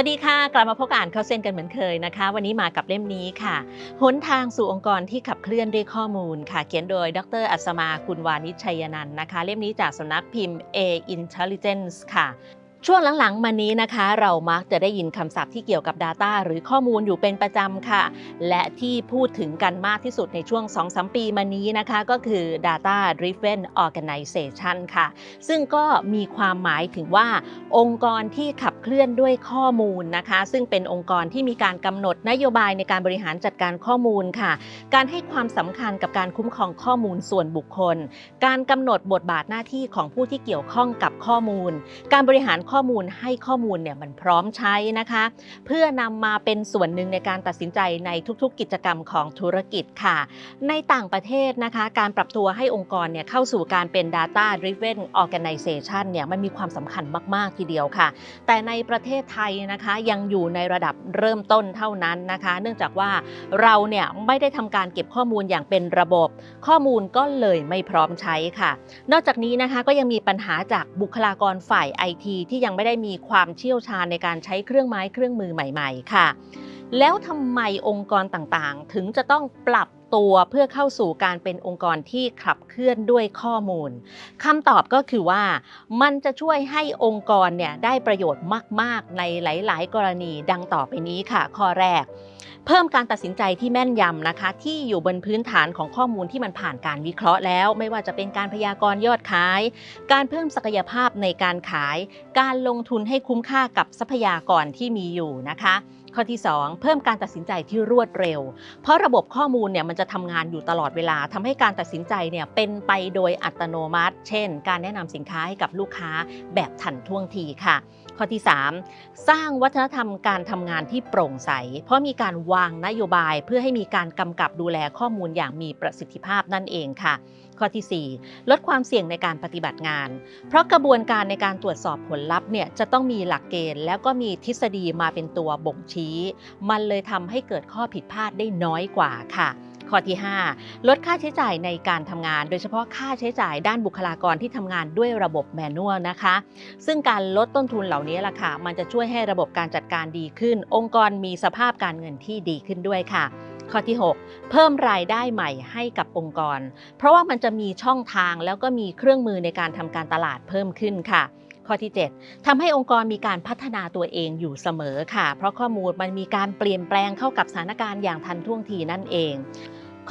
วัสดีค่ะ กลับมาพบกับอ่านข้าเส้นกันเหมือนเคยนะคะ วันนี้มากับเล่มนี้ค่ะ หนทางสู่องค์กรที่ขับเคลื่อนด้วยข้อมูลค่ะ เขียนโดย ดร อัศมาคุณวานิชชัยนันท์นะคะ เล่มนี้จากสำนักพิมพ์ A Intelligence ค่ะ ช่วงหลังๆ มานี้นะคะ เรามักจะได้ยินคำศัพท์ที่เกี่ยวกับ Data หรือข้อมูลอยู่เป็นประจำค่ะ และที่พูดถึงกันมากที่สุดในช่วง 2-3 ปีมานี้นะคะ ก็คือ Data Driven Organization ค่ะ ซึ่งก็มีความหมายถึงว่า องค์กรที่ขับเคลื่อนด้วยข้อมูลนะคะ ซึ่งเป็นองค์กรที่มีการกำหนดนโยบายในการบริหารจัดการข้อมูลค่ะ การให้ความสำคัญกับการคุ้มครองข้อมูลส่วนบุคคล การกำหนดบทบาทหน้าที่ของผู้ที่เกี่ยวข้องกับข้อมูล การบริหารข้อมูลให้ข้อมูลเนี่ยมันพร้อมใช้นะคะ เพื่อนำมาเป็นส่วนหนึ่งในการตัดสินใจในทุกๆ กิจกรรมของธุรกิจค่ะ ในต่างประเทศนะคะ การปรับตัวให้องค์กรเนี่ยเข้าสู่การเป็น Data Driven Organization เนี่ยมันมีความสำคัญมาก ๆ ทีเดียวค่ะ แต่ในประเทศไทยนะคะยังอยู่ในระดับเริ่มต้นเท่านั้นนะคะ เนื่องจากว่าเราเนี่ยไม่ได้ทำการเก็บข้อมูลอย่างเป็นระบบ ข้อมูลก็เลยไม่พร้อมใช้ค่ะ นอกจากนี้นะคะก็ยังมีปัญหาจากบุคลากรฝ่ายไอทีที่ยังไม่ได้มีความเชี่ยวชาญในการใช้เครื่องไม้เครื่องมือใหม่ ๆ ค่ะ แล้วทำไมองค์กรต่างๆ ถึงจะต้องปรับตัวเพื่อเข้าสู่การเป็นองค์กรที่ขับเคลื่อนด้วยข้อมูลคำตอบก็คือว่า มันจะช่วยให้องค์กรเนี่ยได้ประโยชน์มาก ๆ ในหลาย ๆ กรณีดังต่อไปนี้ค่ะ ข้อแรก เพิ่มการตัดสินใจที่แม่นยำนะคะ ที่อยู่บนพื้นฐานของข้อมูลที่มันผ่านการวิเคราะห์แล้ว ไม่ว่าจะเป็นการพยากรณ์ยอดขาย การเพิ่มศักยภาพในการขาย การลงทุนให้คุ้มค่ากับทรัพยากรที่มีอยู่นะคะข้อที่ 2 เพิ่มการตัดสินใจที่รวดเร็ว เพราะระบบข้อมูลเนี่ยมันจะทำงานอยู่ตลอดเวลาทำให้การตัดสินใจเนี่ยเป็นไปโดยอัตโนมัติ เช่น การแนะนำสินค้าให้กับลูกค้าแบบทันท่วงทีค่ะ ข้อที่ 3 สร้างวัฒนธรรมการทำงานที่โปร่งใส เพราะมีการวางนโยบายเพื่อให้มีการกำกับดูแลข้อมูลอย่างมีประสิทธิภาพนั่นเองค่ะ ข้อทีสี่ 4 ลดความเสี่ยงในการปฏิบัติงาน เพราะกระบวนการในการตรวจสอบผลลัพธ์เนี่ยจะต้องมีหลักเกณฑ์ แล้วก็มีทฤษฎีมาเป็นตัวบ่งชี้ มันเลยทำให้เกิดข้อผิดพลาดได้น้อยกว่าค่ะ ข้อที่ 5 ลดค่าใช้จ่ายในการทำงาน โดยเฉพาะค่าใช้จ่ายด้านบุคลากรที่ทำงานด้วยระบบแมนนวลนะคะ ซึ่งการลดต้นทุนเหล่านี้ล่ะค่ะ มันจะช่วยให้ระบบการจัดการดีขึ้น องค์กรมีสภาพการเงินที่ดีขึ้นด้วยค่ะข้อที่ 6 เพิ่มรายได้ใหม่ให้กับองค์กร เพราะว่ามันจะมีช่องทางแล้วก็มีเครื่องมือในการทำการตลาดเพิ่มขึ้นค่ะ ข้อที่ 7ทำให้องค์กรมีการพัฒนาตัวเองอยู่เสมอค่ะ เพราะข้อมูลมันมีการเปลี่ยนแปลงเข้ากับสถานการณ์อย่างทันท่วงทีนั่นเอง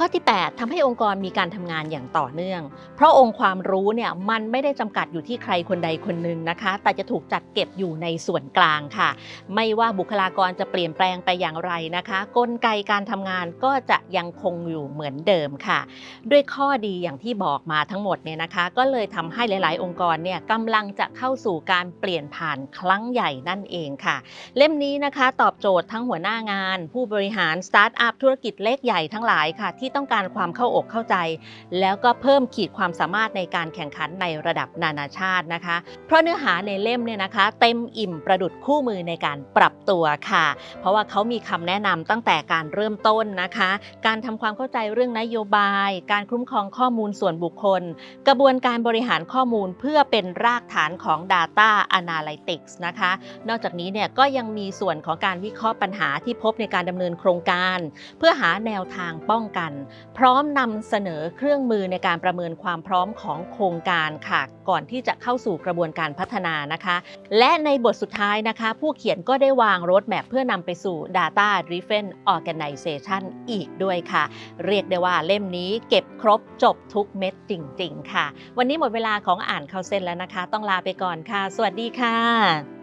ข้อที่ 8ทำให้องค์กรมีการทำงานอย่างต่อเนื่อง เพราะองค์ความรู้เนี่ยมันไม่ได้จำกัดอยู่ที่ใครคนใดคนหนึ่งนะคะ แต่จะถูกจัดเก็บอยู่ในส่วนกลางค่ะ ไม่ว่าบุคลากรจะเปลี่ยนแปลงไปอย่างไรนะคะ กลไกการทำงานก็จะยังคงอยู่เหมือนเดิมค่ะ ด้วยข้อดีอย่างที่บอกมาทั้งหมดเนี่ยนะคะ ก็เลยทำให้หลาย ๆ องค์กรเนี่ยกำลังจะเข้าสู่การเปลี่ยนผ่านครั้งใหญ่นั่นเองค่ะ เล่มนี้นะคะตอบโจทย์ทั้งหัวหน้างาน ผู้บริหารสตาร์ทอัพธุรกิจเล็กใหญ่ทั้งหลายค่ะที่ต้องการความเข้าอกเข้าใจ แล้วก็เพิ่มขีดความสามารถในการแข่งขันในระดับนานาชาตินะคะ เพราะเนื้อหาในเล่มเนี่ยนะคะ เต็มอิ่มประดุดคู่มือในการปรับตัวค่ะ เพราะว่าเขามีคำแนะนำตั้งแต่การเริ่มต้นนะคะ การทำความเข้าใจเรื่องนโยบาย การคุ้มครองข้อมูลส่วนบุคคล กระบวนการบริหารข้อมูลเพื่อเป็นรากฐานของ Data Analytics นะคะ นอกจากนี้เนี่ยก็ยังมีส่วนของการวิเคราะห์ปัญหาที่พบในการดำเนินโครงการ เพื่อหาแนวทางป้องกันพร้อมนำเสนอเครื่องมือในการประเมินความพร้อมของโครงการค่ะ ก่อนที่จะเข้าสู่กระบวนการพัฒนานะคะ และในบทสุดท้ายนะคะ ผู้เขียนก็ได้วางรถแมพเพื่อนำไปสู่ Data Driven Organization อีกด้วยค่ะ เรียกได้ว่าเล่มนี้เก็บครบจบทุกเม็ดจริง ๆ ค่ะ วันนี้หมดเวลาของอ่านเข้าเส้นแล้วนะคะ ต้องลาไปก่อนค่ะ สวัสดีค่ะ